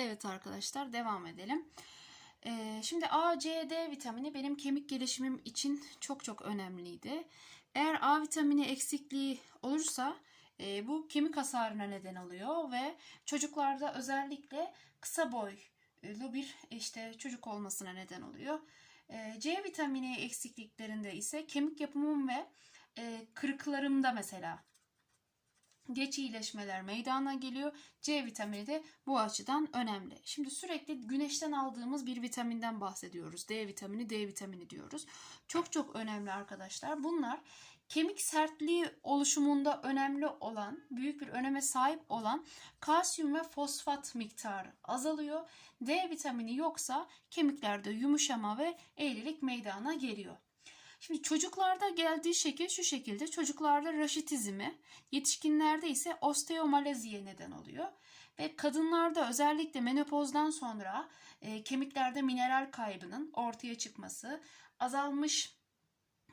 Evet arkadaşlar devam edelim. Ee, şimdi A, C, D vitamini benim kemik gelişimim için çok çok önemliydi. Eğer A vitamini eksikliği olursa e, bu kemik hasarına neden oluyor ve çocuklarda özellikle kısa boylu bir işte çocuk olmasına neden oluyor. E, C vitamini eksikliklerinde ise kemik yapımım ve e, kırıklarımda mesela geç iyileşmeler meydana geliyor. C vitamini de bu açıdan önemli. Şimdi sürekli güneşten aldığımız bir vitaminden bahsediyoruz. D vitamini, D vitamini diyoruz. Çok çok önemli arkadaşlar. Bunlar kemik sertliği oluşumunda önemli olan, büyük bir öneme sahip olan kalsiyum ve fosfat miktarı azalıyor. D vitamini yoksa kemiklerde yumuşama ve eğrilik meydana geliyor. Şimdi çocuklarda geldiği şekil şu şekilde. Çocuklarda raşitizmi, yetişkinlerde ise osteomaleziye neden oluyor. Ve kadınlarda özellikle menopozdan sonra e, kemiklerde mineral kaybının ortaya çıkması, azalmış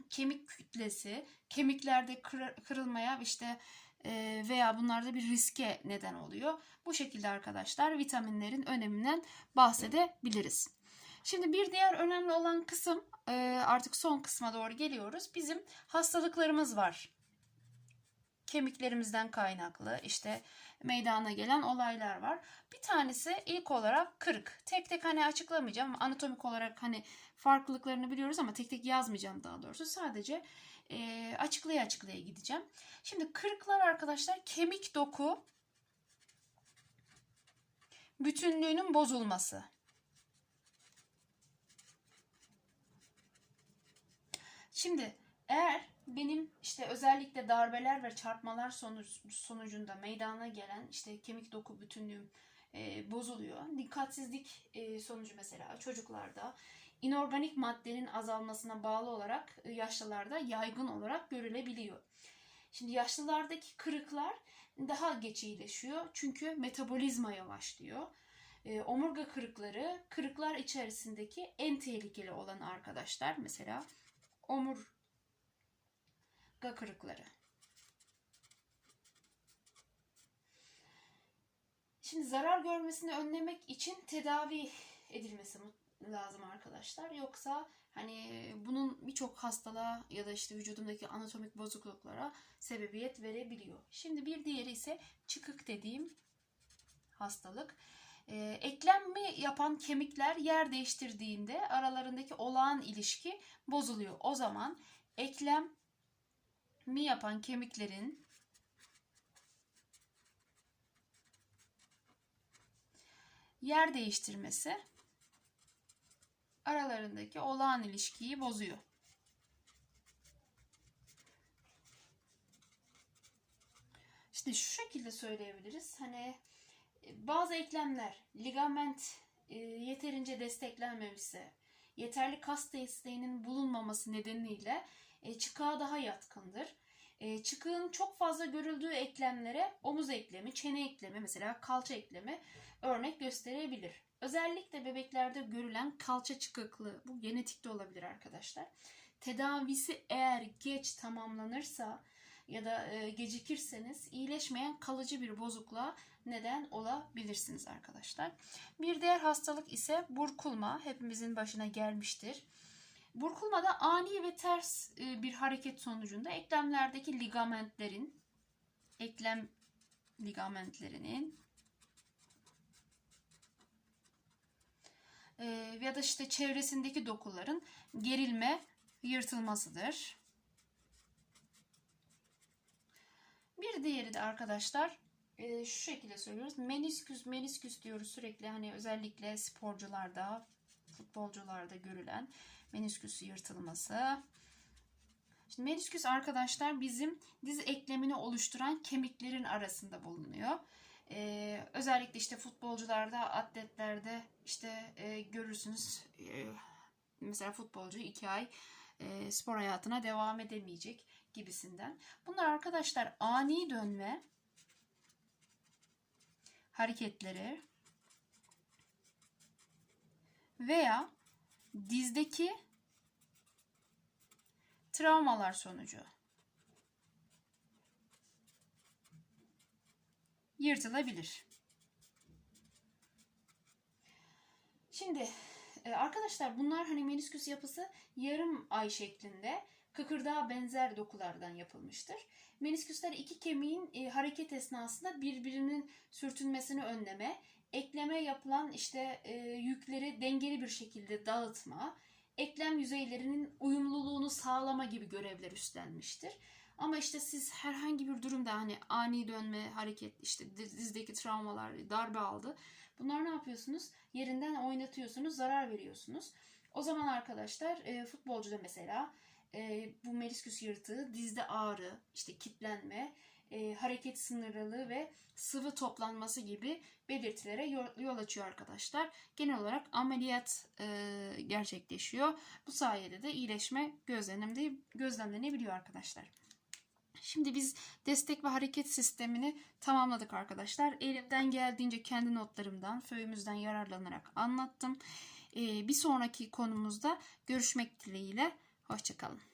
kemik kütlesi, kemiklerde kır- kırılmaya işte e, veya bunlarda bir riske neden oluyor. Bu şekilde arkadaşlar vitaminlerin öneminden bahsedebiliriz. Şimdi bir diğer önemli olan kısım e, artık son kısma doğru geliyoruz. Bizim hastalıklarımız var. Kemiklerimizden kaynaklı işte meydana gelen olaylar var. Bir tanesi ilk olarak kırık. Tek tek hani açıklamayacağım. Anatomik olarak hani farklılıklarını biliyoruz ama tek tek yazmayacağım daha doğrusu. Sadece e, açıklaya açıklaya gideceğim. Şimdi kırıklar arkadaşlar kemik doku bütünlüğünün bozulması. Şimdi eğer benim işte özellikle darbeler ve çarpmalar sonucunda meydana gelen işte kemik doku bütünlüğüm e, bozuluyor. Dikkatsizlik e, sonucu mesela çocuklarda inorganik maddenin azalmasına bağlı olarak e, yaşlılarda yaygın olarak görülebiliyor. Şimdi yaşlılardaki kırıklar daha geç iyileşiyor çünkü metabolizma yavaşlıyor. E, omurga kırıkları kırıklar içerisindeki en tehlikeli olan arkadaşlar mesela omurga kırıkları. Şimdi zarar görmesini önlemek için tedavi edilmesi lazım arkadaşlar. Yoksa hani bunun birçok hastalığa ya da işte vücudumdaki anatomik bozukluklara sebebiyet verebiliyor. Şimdi bir diğeri ise çıkık dediğim hastalık. Ee, eklem mi yapan kemikler yer değiştirdiğinde aralarındaki olağan ilişki bozuluyor. O zaman eklem mi yapan kemiklerin yer değiştirmesi aralarındaki olağan ilişkiyi bozuyor. İşte şu şekilde söyleyebiliriz. Hani bazı eklemler ligament e, yeterince desteklenmemişse, yeterli kas desteğinin bulunmaması nedeniyle e, çıkığa daha yatkındır. E, çıkığın çok fazla görüldüğü eklemlere omuz eklemi, çene eklemi, mesela kalça eklemi örnek gösterebilir. Özellikle bebeklerde görülen kalça çıkıklığı, bu genetikte olabilir arkadaşlar. Tedavisi eğer geç tamamlanırsa ya da e, gecikirseniz iyileşmeyen kalıcı bir bozukluğa neden olabilirsiniz arkadaşlar. Bir diğer hastalık ise burkulma. Hepimizin başına gelmiştir. Burkulmada ani ve ters e, bir hareket sonucunda eklemlerdeki ligamentlerin eklem ligamentlerinin e, ya da işte çevresindeki dokuların gerilme, yırtılmasıdır. Diğeri de arkadaşlar e, şu şekilde söylüyoruz. Menisküs, menisküs diyoruz sürekli hani özellikle sporcularda, futbolcularda görülen menisküs yırtılması. Şimdi menisküs arkadaşlar bizim diz eklemini oluşturan kemiklerin arasında bulunuyor. Ee, özellikle işte futbolcularda, atletlerde işte e, görürsünüz e, mesela futbolcu iki ay e, spor hayatına devam edemeyecek gibisinden. Bunlar arkadaşlar ani dönme hareketleri veya dizdeki travmalar sonucu yırtılabilir. Şimdi e, arkadaşlar bunlar hani menisküs yapısı yarım ay şeklinde kıkırdağa benzer dokulardan yapılmıştır. Menisküsler iki kemiğin e, hareket esnasında birbirinin sürtünmesini önleme, ekleme yapılan işte e, yükleri dengeli bir şekilde dağıtma, eklem yüzeylerinin uyumluluğunu sağlama gibi görevler üstlenmiştir. Ama işte siz herhangi bir durumda hani ani dönme, hareket, işte dizdeki travmalar, darbe aldı. Bunlar ne yapıyorsunuz? Yerinden oynatıyorsunuz, zarar veriyorsunuz. O zaman arkadaşlar e, futbolcuda mesela e, bu menisküs yırtığı, dizde ağrı, işte kitlenme, e, hareket sınırlılığı ve sıvı toplanması gibi belirtilere yol, yol açıyor arkadaşlar. Genel olarak ameliyat e, gerçekleşiyor. Bu sayede de iyileşme gözlemlenebiliyor, gözlemlenebiliyor arkadaşlar. Şimdi biz destek ve hareket sistemini tamamladık arkadaşlar. Elimden geldiğince kendi notlarımdan, föyümüzden yararlanarak anlattım. Ee, bir sonraki konumuzda görüşmek dileğiyle. Hoşçakalın.